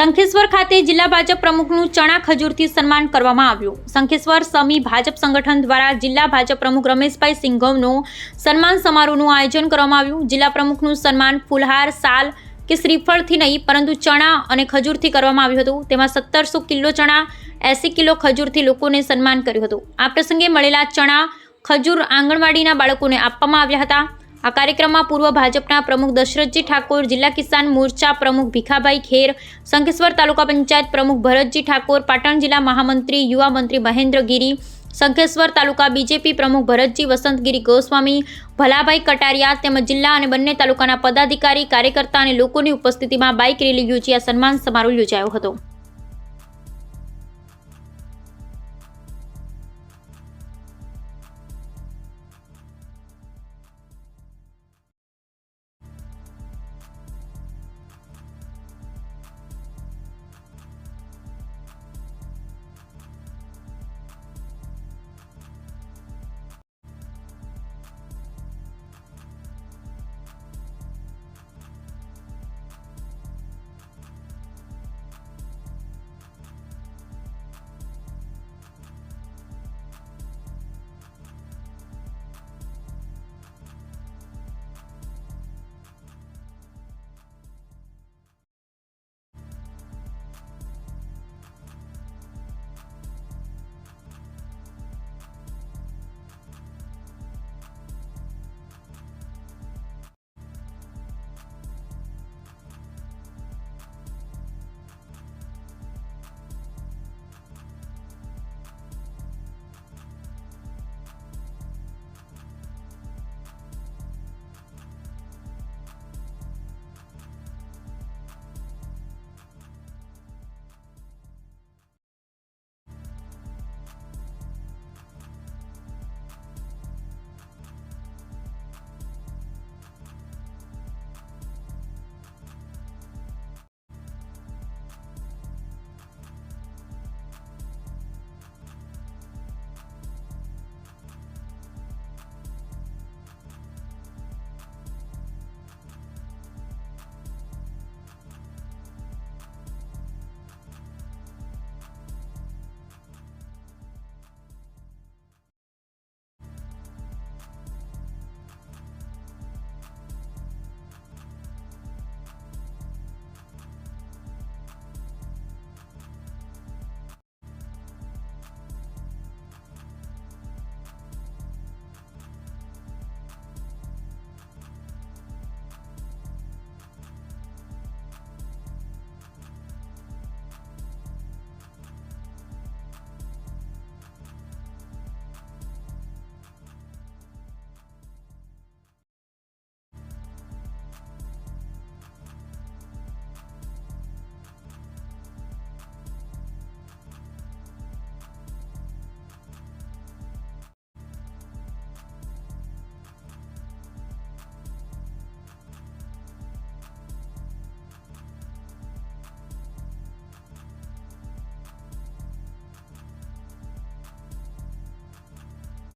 શંખેશ્વર ખાતે જિલ્લા ભાજપ પ્રમુખનું ચણા ખજૂરથી સન્માન કરવામાં આવ્યું. શંખેશ્વર સમી ભાજપ સંગઠન દ્વારા જિલ્લા ભાજપ પ્રમુખ રમેશભાઈ સિંઘવનું સન્માન સમારોહનું આયોજન કરવામાં આવ્યું. જિલ્લા પ્રમુખનું સન્માન ફુલહાર, સાલ કે શ્રીફળથી નહીં, પરંતુ ચણા અને ખજૂરથી કરવામાં આવ્યું હતું. તેમાં સત્તરસો કિલો ચણા, એંસી કિલો ખજૂરથી લોકોને સન્માન કર્યું હતું. આ પ્રસંગે મળેલા ચણા, ખજૂર આંગણવાડીના બાળકોને આપવામાં આવ્યા હતા. આ કાર્યક્રમમાં પૂર્વ ભાજપના પ્રમુખ દશરથજી ઠાકોર, જિલ્લા કિસાન મોરચા પ્રમુખ ભીખાભાઈ ખેર શંખેશ્વર તાલુકા પંચાયત પ્રમુખ ભરતજી ઠાકોર, પાટણ જિલ્લા મહામંત્રી યુવા મંત્રી મહેન્દ્ર ગીરી શંખેશ્વર તાલુકા બીજેપી પ્રમુખ ભરતજી વસંતગીરી ગોસ્વામી, ભલાભાઈ કટારિયા તેમજ જિલ્લા અને બંને તાલુકાના પદાધિકારી, કાર્યકર્તા અને લોકોની ઉપસ્થિતિમાં બાઇક રેલી યોજી આ સન્માન સમારોહ યોજાયો હતો.